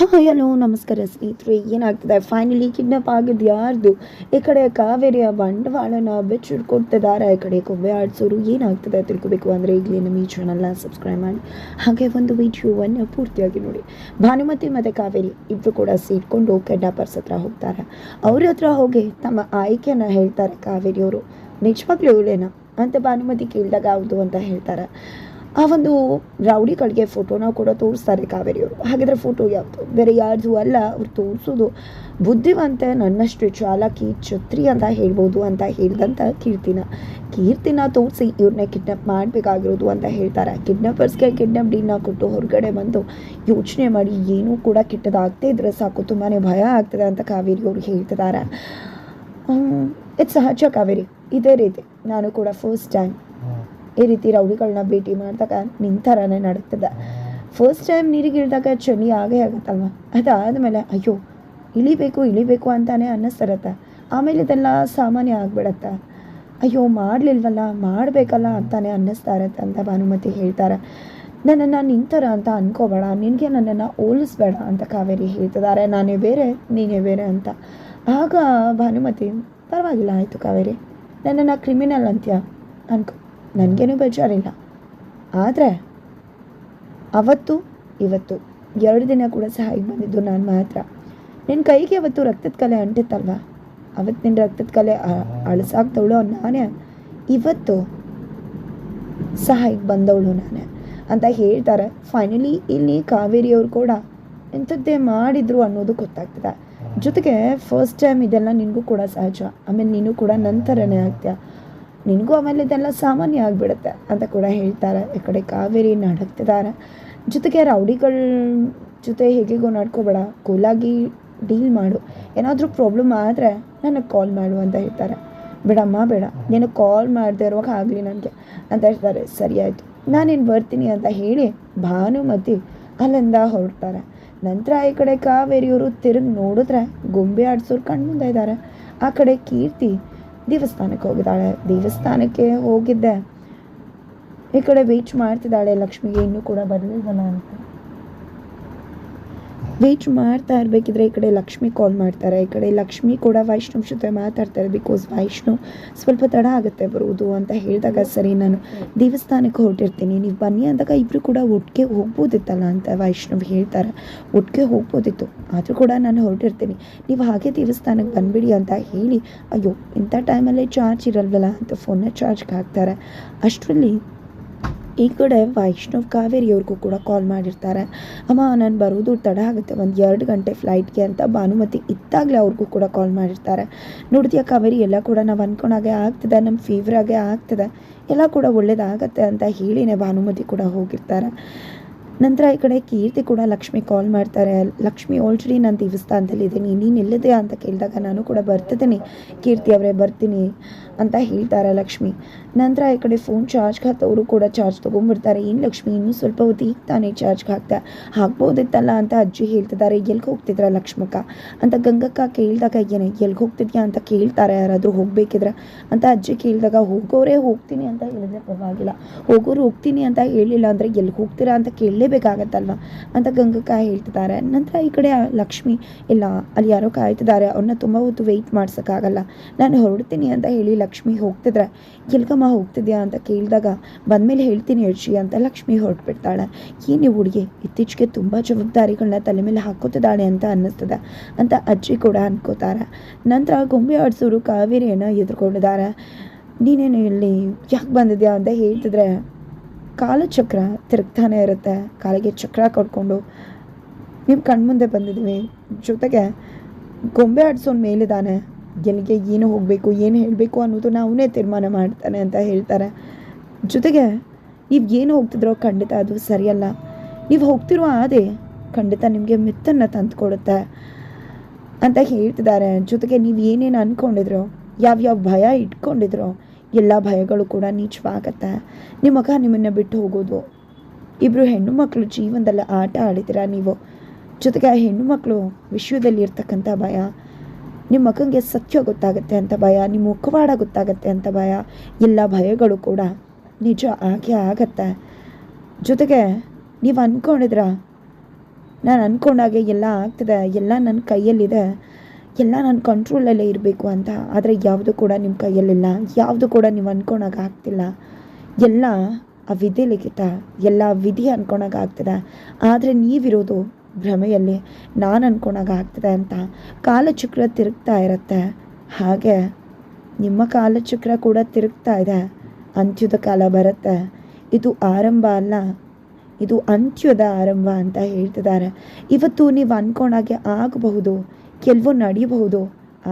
Hi, hello, ನಮಸ್ಕಾರ ಸ್ನೇಹಿತರೆ, ಏನಾಗ್ತದೆ? ಫೈನಲಿ ಕಿಡ್ನಾಪ್ ಆಗಿದ್ದು ಯಾರ್ದು? ಈ ಕಡೆ ಕಾವೇರಿಯ ಬಂಡವಾಳನ ಬೆಚ್ಚಿಡ್ಕೊಡ್ತಿದ್ದಾರೆ. ಈ ಕಡೆ ಕೊಬ್ಬೆ ಆಡಿಸೋರು ಏನಾಗ್ತದೆ ತಿಳ್ಕೊಬೇಕು ಅಂದರೆ ಈಗಲೇ ನಮ್ಮ ಈ ಚಾನಲ್ನ ಸಬ್ಸ್ಕ್ರೈಬ್ ಮಾಡಿ. ಹಾಗೆ ಒಂದು ವಿಡಿಯೋವನ್ನು ಪೂರ್ತಿಯಾಗಿ ನೋಡಿ. ಭಾನುಮತಿ ಮತ್ತು ಕಾವೇರಿ ಇಬ್ಬರು ಕೂಡ ಸೇರಿಕೊಂಡು ಕಿಡ್ನಾಪರ್ಸ್ ಹತ್ರ ಹೋಗ್ತಾರೆ. ಅವ್ರ ಹತ್ರ ಹೋಗಿ ತಮ್ಮ ಆಯ್ಕೆನ ಹೇಳ್ತಾರೆ ಕಾವೇರಿಯವರು. ನಿಜವಾಗ್ಲೂ ಇವಳೇನ? ಅಂತ ಭಾನುಮತಿ ಕೇಳಿದಾಗ ಹೌದು ಅಂತ ಹೇಳ್ತಾರೆ. ಆ ಒಂದು ರೌಡಿಗಳಿಗೆ ಫೋಟೋನ ಕೂಡ ತೋರಿಸ್ತಾರೆ ಕಾವೇರಿಯವರು. ಹಾಗಿದ್ರೆ ಫೋಟೋ ಯಾವುದು? ಬೇರೆ ಯಾರ್ದು ಅಲ್ಲ, ಅವ್ರು ತೋರಿಸೋದು ಬುದ್ಧಿವಂತ, ನನ್ನಷ್ಟು ಚಾಲಕಿ, ಛತ್ರಿ ಅಂತ ಹೇಳ್ಬೋದು ಅಂತ ಹೇಳಿದಂಥ ಕೀರ್ತಿನ. ಕೀರ್ತಿನ ತೋರಿಸಿ ಇವ್ರನ್ನ ಕಿಡ್ನಾಪ್ ಮಾಡಬೇಕಾಗಿರೋದು ಅಂತ ಹೇಳ್ತಾರೆ. ಕಿಡ್ನಾಪರ್ಸ್ಗೆ ಕಿಡ್ನಾಪ್ ಡೀಲ್ನ ಕೊಟ್ಟು ಹೊರಗಡೆ ಬಂದು ಯೋಚನೆ ಮಾಡಿ ಏನೂ ಕೂಡ ಕೆಟ್ಟದಾಗದೇ ಇದ್ರೆ ಸಾಕು ತುಂಬಾ ಭಯ ಆಗ್ತದೆ ಅಂತ ಕಾವೇರಿ ಅವರು ಹೇಳ್ತಿದ್ದಾರೆ. ಇಟ್ಸ್ ಸಹಜ ಕಾವೇರಿ, ಇದೇ ರೀತಿ. ನಾನು ಕೂಡ ಫಸ್ಟ್ ಟೈಮ್ ಈ ರೀತಿ ರೌಡಿಗಳನ್ನ ಭೇಟಿ ಮಾಡಿದಾಗ ನಿನ್ನ ಥರನೇ ನಡೀತದೆ. ಫಸ್ಟ್ ಟೈಮ್ ನೀರಿಗೆ ಇಳಿದಾಗ ಚಳಿ ಆಗೇ ಆಗುತ್ತಲ್ವ? ಅದಾದಮೇಲೆ ಅಯ್ಯೋ, ಇಳಿಬೇಕು ಇಳಿಬೇಕು ಅಂತಾನೆ ಅನ್ನಿಸ್ತಿರತ್ತೆ. ಆಮೇಲೆ ಇದೆಲ್ಲ ಸಾಮಾನ್ಯ ಆಗಿಬಿಡತ್ತೆ. ಅಯ್ಯೋ, ಮಾಡಲಿಲ್ವಲ್ಲ, ಮಾಡಬೇಕಲ್ಲ ಅಂತಾನೆ ಅನ್ನಿಸ್ತಾ ಇರತ್ತೆ ಅಂತ ಭಾನುಮತಿ ಹೇಳ್ತಾರೆ. ನನ್ನನ್ನು ನಿಂತರ ಅಂತ ಅನ್ಕೋಬೇಡ, ನಿನಗೆ ನನ್ನನ್ನು ಹೋಲಿಸ್ಬೇಡ ಅಂತ ಕಾವೇರಿ ಹೇಳ್ತಿದ್ದಾರೆ. ನಾನೇ ಬೇರೆ, ನೀನೇ ಬೇರೆ ಅಂತ. ಆಗ ಭಾನುಮತಿ, ಪರವಾಗಿಲ್ಲ, ಆಯಿತು ಕಾವೇರಿ. ನನ್ನನ್ನು ಕ್ರಿಮಿನಲ್ ಅಂತ್ಯ? ಅನ್ಕೋ ನನಗೇನು ಬೇಜಾರಿಲ್ಲ. ಆದರೆ ಅವತ್ತು ಇವತ್ತು ಎರಡು ದಿನ ಕೂಡ ಸಹಾಯಕ್ಕೆ ಬಂದಿದ್ದು ನಾನು ಮಾತ್ರ. ನಿನ್ನ ಕೈಗೆ ಅವತ್ತು ರಕ್ತದ ಕಲೆ ಅಂಟಿತ್ತಲ್ವ? ಅವತ್ತು ನಿನ್ನ ರಕ್ತದ ಕಲೆ ಅಳಸಾಗ್ದವಳು ನಾನೇ. ಇವತ್ತು ಸಹಾಯಕ್ಕೆ ಬಂದವಳು ನಾನೇ ಅಂತ ಹೇಳ್ತಾರೆ. ಫೈನಲಿ ಇಲ್ಲಿ ಕಾವೇರಿಯವರು ಕೂಡ ಎಂಥದ್ದೇ ಮಾಡಿದ್ರು ಅನ್ನೋದು ಗೊತ್ತಾಗ್ತದೆ. ಜೊತೆಗೆ ಫಸ್ಟ್ ಟೈಮ್ ಇದೆಲ್ಲ ನಿನಗೂ ಕೂಡ ಸಹಜ. ಆಮೇಲೆ ನೀನು ಕೂಡ ನನ್ನ ಥರನೇ ಆಗ್ತೀಯ? ನಿನಗೂ ಆಮೇಲೆ ಇದೆಲ್ಲ ಸಾಮಾನ್ಯ ಆಗಿಬಿಡುತ್ತೆ ಅಂತ ಕೂಡ ಹೇಳ್ತಾರೆ. ಈ ಕಡೆ ಕಾವೇರಿ ನಡಕ್ತಿದ್ದಾರೆ ಜೊತೆಗೆ ರೌಡಿಗಳ ಜೊತೆ ಹೇಗೆಗೋ ನಡ್ಕೋಬೇಡ, ಕೂಲಾಗಿ ಡೀಲ್ ಮಾಡು. ಏನಾದರೂ ಪ್ರಾಬ್ಲಮ್ ಆದರೆ ನನಗೆ ಕಾಲ್ ಮಾಡು ಅಂತ ಹೇಳ್ತಾರೆ. ಬೇಡಮ್ಮ, ಬೇಡ. ನೀನು ಕಾಲ್ ಮಾಡದೆ ಇರುವಾಗ ಆಗಲಿ ನನಗೆ ಅಂತ ಹೇಳ್ತಾರೆ. ಸರಿ ಆಯಿತು. ನಾನೇನು ಬರ್ತೀನಿ ಅಂತ ಹೇಳಿ ಭಾನುಮತಿ ಅಲ್ಲಿಂದ ಹೊರಡ್ತಾರೆ. ನಂತರ ಈ ಕಡೆ ಕಾವೇರಿಯವರು ತಿರುಗಿ ನೋಡಿದ್ರೆ ಗೊಂಬೆ ಆಡಿಸೋರು ಕಣ್ಮುಂದೆ ಇದ್ದಾರೆ. ಆ ಕಡೆ ಕೀರ್ತಿ ದೇವಸ್ಥಾನಕ್ಕೆ ಹೋಗಿದ್ದಾಳೆ. ದೇವಸ್ಥಾನಕ್ಕೆ ಹೋಗಿದ್ದೆ. ಈ ಕಡೆ ವೇಟ್ ಮಾಡ್ತಿದ್ದಾಳೆ ಲಕ್ಷ್ಮಿಗೆ ಇನ್ನೂ ಕೂಡ ಬರಲಿಲ್ವಲ್ಲ ಅಂತ ವೇಟ್ ಮಾಡ್ತಾ ಇರಬೇಕಿದ್ರೆ ಈ ಕಡೆ ಲಕ್ಷ್ಮಿ ಕಾಲ್ ಮಾಡ್ತಾರೆ. ಈ ಕಡೆ ಲಕ್ಷ್ಮಿ ಕೂಡ ವೈಷ್ಣವ್ ಜೊತೆ ಮಾತಾಡ್ತಾರೆ ಬಿಕಾಸ್ ವೈಷ್ಣವ್ ಸ್ವಲ್ಪ ತಡ ಆಗುತ್ತೆ ಬರುವುದು ಅಂತ ಹೇಳಿದಾಗ ಸರಿ ನಾನು ದೇವಸ್ಥಾನಕ್ಕೆ ಹೊರಟಿರ್ತೀನಿ. ನೀವು ಬನ್ನಿ ಅಂದಾಗ ಇಬ್ಬರು ಕೂಡ ಒಟ್ಟಿಗೆ ಹೋಗ್ಬೋದಿತ್ತಲ್ಲ ಅಂತ ವೈಷ್ಣವ್ ಹೇಳ್ತಾರೆ. ಒಟ್ಟಿಗೆ ಹೋಗ್ಬೋದಿತ್ತು. ಆದರೂ ಕೂಡ ನಾನು ಹೊರಟಿರ್ತೀನಿ. ನೀವು ಹಾಗೆ ದೇವಸ್ಥಾನಕ್ಕೆ ಬಂದುಬಿಡಿ ಅಂತ ಹೇಳಿ, ಅಯ್ಯೋ, ಇಂಥ ಟೈಮಲ್ಲೇ ಚಾರ್ಜ್ ಇರಲ್ವಲ್ಲ? ಅಂತ ಫೋನ್ನ ಚಾರ್ಜ್ಗೆ ಹಾಕ್ತಾರೆ. ಅಷ್ಟರಲ್ಲಿ ಈ ಕಡೆ ವೈಷ್ಣವ್ ಕಾವೇರಿಯವ್ರಿಗೂ ಕೂಡ ಕಾಲ್ ಮಾಡಿರ್ತಾರೆ. ಅಮ್ಮ, ನಾನು ಬರೋದು ತಡ ಆಗುತ್ತೆ. ಒಂದು ಎರಡು ಗಂಟೆ ಫ್ಲೈಟ್ಗೆ ಅಂತ ಭಾನುಮತಿ ಇತ್ತಾಗಲೇ ಅವ್ರಿಗೂ ಕೂಡ ಕಾಲ್ ಮಾಡಿರ್ತಾರೆ. ನೋಡ್ತೀಯ ಕಾವೇರಿ, ಎಲ್ಲ ಕೂಡ ನಾವು ಅಂದ್ಕೊಂಡಾಗೆ ಆಗ್ತದೆ ನಮ್ಮ ಫೀವ್ರಾಗೆ ಆಗ್ತದೆ. ಎಲ್ಲ ಕೂಡ ಒಳ್ಳೇದಾಗತ್ತೆ ಅಂತ ಹೇಳಿನೇ ಭಾನುಮತಿ ಕೂಡ ಹೋಗಿರ್ತಾರೆ. ನಂತರ ಈ ಕಡೆ ಕೀರ್ತಿ ಕೂಡ ಲಕ್ಷ್ಮಿ ಕಾಲ್ ಮಾಡ್ತಾರೆ. ಲಕ್ಷ್ಮಿ ಆಲ್ರೆಡಿ ನಾನು ದೇವಸ್ಥಾನದಲ್ಲಿ ಇದ್ದೀನಿ. ನೀನು ಎಲ್ಲಿದೆ ಅಂತ ಕೇಳಿದಾಗ ನಾನು ಕೂಡ ಬರ್ತಿದ್ದೀನಿ. ಕೀರ್ತಿ ಅವರೇ, ಬರ್ತೀನಿ ಅಂತ ಹೇಳ್ತಾರೆ ಲಕ್ಷ್ಮಿ. ನಂತರ ಈ ಕಡೆ ಫೋನ್ ಚಾರ್ಜ್ಗೆ ಹಾಕೋರು ಕೂಡ ಚಾರ್ಜ್ ತೊಗೊಂಡ್ಬಿಡ್ತಾರೆ. ಏನು ಲಕ್ಷ್ಮಿ, ಇನ್ನೂ ಸ್ವಲ್ಪ ಹೊತ್ತು ಈಗ ತಾನೇ ಚಾರ್ಜ್ಗೆ ಹಾಕ್ತಾ ಹಾಕ್ಬೋದಿತ್ತಲ್ಲ ಅಂತ ಅಜ್ಜಿ ಹೇಳ್ತಿದ್ದಾರೆ. ಎಲ್ಗೆ ಹೋಗ್ತಿದ್ರ ಲಕ್ಷ್ಮಕ್ಕ? ಅಂತ ಗಂಗಕ್ಕ ಕೇಳಿದಾಗ, ಏನೇ, ಎಲ್ಗೆ ಹೋಗ್ತಿದ್ಯಾ ಅಂತ ಕೇಳ್ತಾರೆ. ಯಾರಾದರೂ ಹೋಗಬೇಕಿದ್ರೆ? ಅಂತ ಅಜ್ಜಿ ಕೇಳಿದಾಗ, ಹೋಗೋರೇ ಹೋಗ್ತೀನಿ ಅಂತ ಹೇಳಿದ್ರೆ ಪರವಾಗಿಲ್ಲ. ಹೋಗೋರು ಹೋಗ್ತೀನಿ ಅಂತ ಹೇಳಿಲ್ಲ ಅಂದರೆ ಎಲ್ಲಿ ಹೋಗ್ತೀರಾ ಅಂತ ಕೇಳಲೇಬೇಕಾಗತ್ತಲ್ವ ಅಂತ ಗಂಗಕ್ಕ ಹೇಳ್ತಿದ್ದಾರೆ. ನಂತರ ಈ ಕಡೆ ಲಕ್ಷ್ಮಿ ಇಲ್ಲ, ಅಲ್ಲಿ ಯಾರೋ ಕಾಯ್ತಿದ್ದಾರೆ. ಅವ್ರನ್ನ ತುಂಬ ಹೊತ್ತು ವೆಯ್ಟ್ ಮಾಡ್ಸೋಕ್ಕಾಗಲ್ಲ. ನಾನು ಹೊರಡ್ತೀನಿ ಅಂತ ಹೇಳಿ ಲಕ್ಷ್ಮಿ ಹೋಗ್ತಿದ್ರೆ, ಎಲ್ಗಮ್ಮ ಹೋಗ್ತಿದ್ಯಾ? ಅಂತ ಕೇಳಿದಾಗ, ಬಂದಮೇಲೆ ಹೇಳ್ತೀನಿ ಅಜ್ಜಿ ಅಂತ ಲಕ್ಷ್ಮಿ ಹೊರಟ್ಬಿಡ್ತಾಳೆ. ಏನು ಹುಡುಗಿ? ಇತ್ತೀಚೆಗೆ ತುಂಬ ಜವಾಬ್ದಾರಿಗಳನ್ನ ತಲೆ ಮೇಲೆ ಹಾಕೋತಿದ್ದಾಳೆ ಅಂತ ಅನ್ನಿಸ್ತದೆ ಅಂತ ಅಜ್ಜಿ ಕೂಡ ಅನ್ಕೋತಾರೆ. ನಂತರ ಗೊಂಬೆ ಆಡಿಸೋರು ಕಾವೇರಿಯನ್ನು ಎದುರ್ಕೊಂಡಿದ್ದಾರೆ. ನೀನೇನು ಇಲ್ಲಿ ಯಾಕೆ ಬಂದಿದ್ಯಾ? ಅಂತ ಹೇಳ್ತಿದ್ರೆ ಕಾಲಚಕ್ರ ತಿರುಗ್ತಾನೆ ಇರುತ್ತೆ. ಕಾಲಿಗೆ ಚಕ್ರ ಕೊಡ್ಕೊಂಡು ನಿಮ್ಮ ಕಣ್ಮುಂದೆ ಬಂದಿದ್ವಿ. ಜೊತೆಗೆ ಗೊಂಬೆ ಆಡಿಸೋನ್ ಮೇಲಿದ್ದಾನೆ ಎಲ್ಲಿಗೆ ಏನು ಹೋಗಬೇಕು, ಏನು ಹೇಳಬೇಕು ಅನ್ನೋದನ್ನ ಅವನೇ ತೀರ್ಮಾನ ಮಾಡ್ತಾನೆ ಅಂತ ಹೇಳ್ತಾರೆ. ಜೊತೆಗೆ ನೀವು ಏನು ಹೋಗ್ತಿದ್ರೋ ಖಂಡಿತ ಅದು ಸರಿಯಲ್ಲ. ನೀವು ಹೋಗ್ತಿರೋ ಅದೇ ಖಂಡಿತ ನಿಮಗೆ ಮಿತ್ತನ್ನು ತಂದುಕೊಡುತ್ತೆ ಅಂತ ಹೇಳ್ತಿದ್ದಾರೆ. ಜೊತೆಗೆ ನೀವು ಏನೇನು ಅಂದ್ಕೊಂಡಿದ್ರೋ ಯಾವ್ಯಾವ ಭಯ ಇಟ್ಕೊಂಡಿದ್ರೋ ಎಲ್ಲ ಭಯಗಳು ಕೂಡ ನೀಚವಾಗತ್ತೆ. ನಿಮ್ಮ ಮಗ ನಿಮ್ಮನ್ನು ಬಿಟ್ಟು ಹೋಗೋದು. ಇಬ್ಬರು ಹೆಣ್ಣು ಮಕ್ಕಳು ಜೀವನದಲ್ಲಿ ಆಟ ಆಡಿದಿರ ನೀವು? ಜೊತೆಗೆ ಆ ಹೆಣ್ಣು ಮಕ್ಕಳು ವಿಶ್ವದಲ್ಲಿ ಇರ್ತಕ್ಕಂಥ ಭಯ. ನಿಮ್ಮ ಮಗನಿಗೆ ಸತ್ಯ ಗೊತ್ತಾಗುತ್ತೆ ಅಂತ ಭಯ ನಿಮ್ಮ ಮುಖವಾಡ ಗೊತ್ತಾಗುತ್ತೆ ಅಂತ ಭಯ. ಎಲ್ಲ ಭಯಗಳು ಕೂಡ ನಿಜ ಆಗೇ ಆಗತ್ತೆ. ಜೊತೆಗೆ ನೀವು ಅಂದ್ಕೊಂಡಿದ್ರ ನಾನು ಅಂದ್ಕೊಂಡಾಗೆ ಎಲ್ಲ ಆಗ್ತದೆ, ಎಲ್ಲ ನನ್ನ ಕೈಯಲ್ಲಿದೆ. ಎಲ್ಲ ನನ್ನ ಕಂಟ್ರೋಲಲ್ಲೇ ಇರಬೇಕು ಅಂತ. ಆದರೆ ಯಾವುದು ಕೂಡ ನಿಮ್ಮ ಕೈಯಲ್ಲಿಲ್ಲ. ಯಾವುದು ಕೂಡ ನೀವು ಅಂದ್ಕೊಳಾಗ ಆಗ್ತಿಲ್ಲ. ಎಲ್ಲ ಆ ವಿಧಿ ಲಿಖಿತ, ಎಲ್ಲ ವಿಧಿ ಅಂದ್ಕೊಂಡಾಗ ಆಗ್ತದೆ. ಆದರೆ ನೀವಿರೋದು ಭ್ರಮೆಯಲ್ಲಿ ನಾನು ಅಂದ್ಕೊಂಡಾಗ ಆಗ್ತದೆ ಅಂತ. ಕಾಲಚಕ್ರ ತಿರುಗ್ತಾ ಇರುತ್ತೆ. ಹಾಗೆ ನಿಮ್ಮ ಕಾಲಚಕ್ರ ಕೂಡ ತಿರುಗ್ತಾ ಇದೆ. ಅಂತ್ಯದ ಕಾಲ ಬರುತ್ತೆ. ಇದು ಆರಂಭ ಅಲ್ಲ. ಇದು ಅಂತ್ಯದ ಆರಂಭ ಅಂತ ಹೇಳ್ತಿದ್ದಾರೆ. ಇವತ್ತು ನೀವು ಅಂದ್ಕೊಂಡಾಗೆ ಆಗಬಹುದು. ಕೆಲವು ನಡೆಯಬಹುದು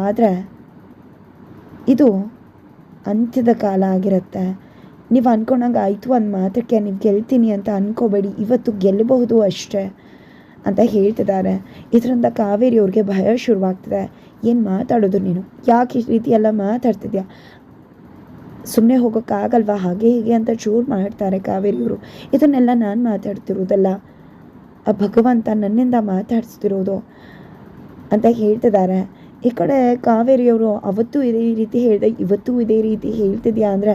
ಆದರೆ ಇದು ಅಂತ್ಯದ ಕಾಲ ಆಗಿರುತ್ತೆ. ನೀವು ಅಂದ್ಕೊಂಡಂಗೆ ಆಯಿತು ಒಂದು ಮಾತ್ರಕ್ಕೆ ನೀವು ಗೆಲ್ತೀನಿ ಅಂತ ಅಂದ್ಕೋಬೇಡಿ ಇವತ್ತು ಗೆಲ್ಲಬಹುದು ಅಷ್ಟೇ ಅಂತ ಹೇಳ್ತಿದ್ದಾರೆ. ಇದರಿಂದ ಕಾವೇರಿ ಅವ್ರಿಗೆ ಭಯ ಶುರುವಾಗ್ತಿದೆ. ಏನು ಮಾತಾಡೋದು ನೀನು? ಯಾಕೆ ಈ ರೀತಿ ಎಲ್ಲ ಮಾತಾಡ್ತಿದ್ಯಾ ಸುಮ್ಮನೆ ಹೋಗೋಕ್ಕಾಗಲ್ವಾ ಹಾಗೆ ಹೀಗೆ ಅಂತ ಚೂರು ಮಾಡ್ತಾರೆ ಕಾವೇರಿಯವರು ಇದನ್ನೆಲ್ಲ ನಾನು ಮಾತಾಡ್ತಿರೋದಲ್ಲ, ಆ ಭಗವಂತ ನನ್ನಿಂದ ಮಾತಾಡಿಸ್ತಿರೋದು. ಅಂತ ಹೇಳ್ತಿದ್ದಾರೆ. ಈ ಕಡೆ ಕಾವೇರಿಯವರು ಅವತ್ತು ಇದೇ ರೀತಿ ಹೇಳಿದೆ, ಇವತ್ತು ಇದೇ ರೀತಿ ಹೇಳ್ತಿದ್ಯಾ ಅಂದರೆ,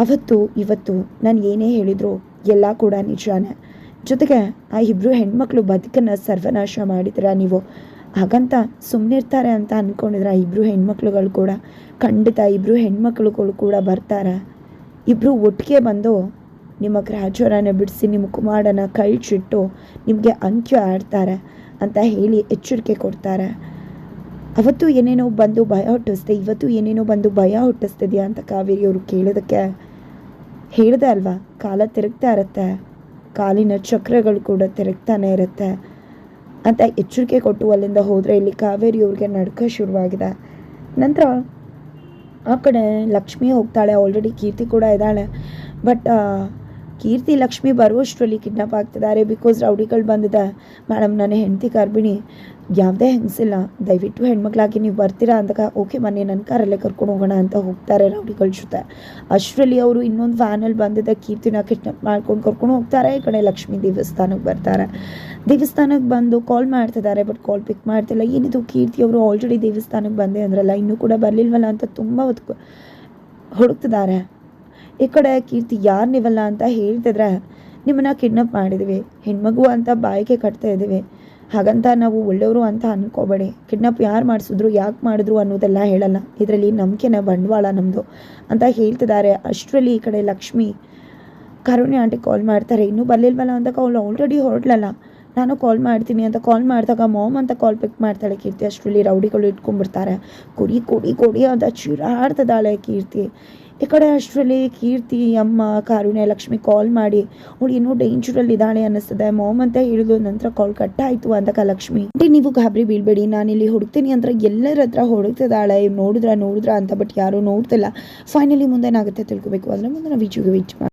ಅವತ್ತು, ಇವತ್ತು ನಾನು ಏನೇ ಹೇಳಿದ್ರು ಎಲ್ಲ ಕೂಡ ನಿಜಾನೇ. ಜೊತೆಗೆ ಆ ಇಬ್ಬರು ಹೆಣ್ಮಕ್ಳು ಬದುಕನ್ನು ಸರ್ವನಾಶ ಮಾಡಿದ್ರ ನೀವು? ಹಾಗಂತ ಸುಮ್ಮನೆ ಇರ್ತಾರೆ ಅಂತ ಅಂದ್ಕೊಂಡಿದ್ರೆ ಆ ಇಬ್ಬರು ಹೆಣ್ಮಕ್ಳುಗಳು ಕೂಡ. ಖಂಡಿತ ಇಬ್ಬರು ಹೆಣ್ಮಕ್ಳುಗಳು ಕೂಡ ಬರ್ತಾರೆ. ಇಬ್ಬರು ಒಟ್ಟಿಗೆ ಬಂದು ನಿಮ್ಮ ಗ್ರಾಚಾರನ ಬಿಡಿಸಿ, ನಿಮ್ಮ ಕುಮಾರನ ಕಳ್ಚಿಟ್ಟು ನಿಮಗೆ ಅಂತ್ಯ ಆಡ್ತಾರೆ. ಅಂತ ಹೇಳಿ ಎಚ್ಚರಿಕೆ ಕೊಡ್ತಾರೆ. ಅವತ್ತು ಏನೇನೋ ಬಂದು ಭಯ ಹುಟ್ಟಿಸ್ದೆ, ಇವತ್ತು ಏನೇನೋ ಬಂದು ಭಯ ಹುಟ್ಟಿಸ್ತಿದೆಯಾ ಅಂತ ಕಾವೇರಿಯವರು ಕೇಳೋದಕ್ಕೆ ಹೇಳಿದೆ ಅಲ್ವಾ? ಕಾಲ ತಿರುಗ್ತಾ ಇರುತ್ತೆ. ಕಾಲಿನ ಚಕ್ರಗಳು ಕೂಡ ತಿರುಗ್ತಾನೆ ಇರುತ್ತೆ. ಅಂತ ಎಚ್ಚರಿಕೆ ಕೊಟ್ಟು ಅಲ್ಲಿಂದ ಹೋದರೆ ಇಲ್ಲಿ ಕಾವೇರಿ ಅವ್ರಿಗೆ ನಡ್ಕ ಶುರುವಾಗಿದೆ. ನಂತರ ಆ ಕಡೆ ಲಕ್ಷ್ಮಿ ಹೋಗ್ತಾಳೆ ಆಲ್ರೆಡಿ ಕೀರ್ತಿ ಕೂಡ ಇದ್ದಾಳೆ. ಬಟ್ ಕೀರ್ತಿ ಲಕ್ಷ್ಮಿ ಬರುವಷ್ಟರಲ್ಲಿ ಕಿಡ್ನಾಪ್ ಆಗ್ತಿದ್ದಾರೆ ಬಿಕಾಸ್ ರೌಡಿಗಳು ಬಂದಿದೆ. ಮೇಡಮ್ ನನ್ನ ಹೆಂಡತಿ ಗರ್ಭಿಣಿ ಯಾವುದೇ ಹೆಂಗಸಿಲ್ಲ. ದಯವಿಟ್ಟು ಹೆಣ್ಮಕ್ಳಾಗಿ ನೀವು ಬರ್ತೀರಾ ಅಂದಾಗ ಓಕೆ ಮನೆ ನನ್ನ ಕಾರಲ್ಲೇ ಕರ್ಕೊಂಡು ಹೋಗೋಣ ಅಂತ ಹೋಗ್ತಾರೆ ರೌಡಿಗಳ ಜೊತೆ. ಅಷ್ಟರಲ್ಲಿ ಅವರು ಇನ್ನೊಂದು ವ್ಯಾನಲ್ಲಿ ಬಂದಿದೆ. ಕೀರ್ತಿನ ಕಿಡ್ನಾಪ್ ಮಾಡ್ಕೊಂಡು ಕರ್ಕೊಂಡು ಹೋಗ್ತಾರೆ. ಈ ಕಡೆ ಲಕ್ಷ್ಮಿ ದೇವಸ್ಥಾನಕ್ಕೆ ಬರ್ತಾರೆ. ದೇವಸ್ಥಾನಕ್ಕೆ ಬಂದು ಕಾಲ್ ಮಾಡ್ತಿದ್ದಾರೆ ಬಟ್ ಕಾಲ್ ಪಿಕ್ ಮಾಡ್ತಿಲ್ಲ. ಏನಿದು ಕೀರ್ತಿ ಅವರು ಆಲ್ರೆಡಿ ದೇವಸ್ಥಾನಕ್ಕೆ ಬಂದೆ ಅಂದ್ರಲ್ಲ, ಇನ್ನೂ ಕೂಡ ಬರಲಿಲ್ವಲ್ಲ ಅಂತ ತುಂಬ ಹುಡುಕ್ತಿದ್ದಾರೆ ಈ ಕಡೆ ಕೀರ್ತಿ ಯಾರು ನೀವಲ್ಲ ಅಂತ ಹೇಳ್ತಿದ್ರೆ ನಿಮ್ಮನ್ನ ಕಿಡ್ನಪ್ ಮಾಡಿದ್ದೀವಿ ಹೆಣ್ಮಗು ಅಂತ ಬಾಯಿಗೆ ಕಟ್ತಾ ಇದ್ದೀವಿ. ಹಾಗಂತ ನಾವು ಒಳ್ಳೆಯವರು ಅಂತ ಅನ್ಕೋಬೇಡಿ. ಕಿಡ್ನಪ್ ಯಾರು ಮಾಡಿಸಿದ್ರು, ಯಾಕೆ ಮಾಡಿದ್ರು ಅನ್ನೋದೆಲ್ಲ ಹೇಳಲ್ಲ. ಇದರಲ್ಲಿ ನಂಬಿಕೆನ ಬಂಡವಾಳ ನಮ್ಮದು ಅಂತ ಹೇಳ್ತಿದ್ದಾರೆ. ಅಷ್ಟರಲ್ಲಿ ಈ ಕಡೆ ಲಕ್ಷ್ಮಿ, ಕರುಣೆ ಆಂಟಿ ಕಾಲ್ ಮಾಡ್ತಾರೆ. ಇನ್ನೂ ಬರಲಿಲ್ವಲ್ಲ ಅಂತ ಅವಳು ಆಲ್ರೆಡಿ ಹೊರಡ್ಲಲ್ಲ ನಾನು ಕಾಲ್ ಮಾಡ್ತೀನಿ ಅಂತ ಕಾಲ್ ಮಾಡಿದಾಗ ಮಾಮ್ ಅಂತ ಕಾಲ್ ಪಿಕ್ ಮಾಡ್ತಾಳೆ ಕೀರ್ತಿ. ಅಷ್ಟರಲ್ಲಿ ರೌಡಿಗಳು ಇಟ್ಕೊಂಡ್ಬಿಡ್ತಾರೆ. ಕೊಡಿ ಕೊಡಿ ಕೊಡಿ ಅಂತ ಚಿರಾಡ್ತಿದ್ದಾಳೆ ಕೀರ್ತಿ. ಈ ಕಡೆ ಅಷ್ಟರಲ್ಲಿ ಕೀರ್ತಿ, ಅಮ್ಮ, ಕಾರುಣ್ಯ, ಲಕ್ಷ್ಮಿ ಕಾಲ್ ಮಾಡಿ ಅವಳು ಇನ್ನೂ ಡೇಂಜರಲ್ಲಿ ಇದ್ದಾಳೆ ಅನ್ನಿಸ್ತದೆ. ಮಾಮ್ ಅಂತ ಹೇಳಿದ್ರು ನಂತರ ಕಾಲ್ ಕಟ್ ಆಯಿತು ಕ ಲಕ್ಷ್ಮಿ ನೀವು ಗಾಬರಿ ಬೀಳ್ಬೇಡಿ. ಇಲ್ಲಿ ಹುಡುಕ್ತೀನಿ ಅಂದ್ರೆ ಎಲ್ಲರ ಹತ್ರ ಹುಡುಕ್ತಿದ್ದಾಳೆ. ನೋಡಿದ್ರ ನೋಡಿದ್ರ ಅಂತ ಬಟ್ ಯಾರು ನೋಡ್ತಿಲ್ಲ. ಫೈನಲಿ ಮುಂದೆ ಏನಾಗುತ್ತೆ ತಿಳ್ಕೊಬೇಕು. ಅಂದರೆ ಮುಂದೆ ನಾವು ವಿಡಿಯೋಗೆ ವಿಚ್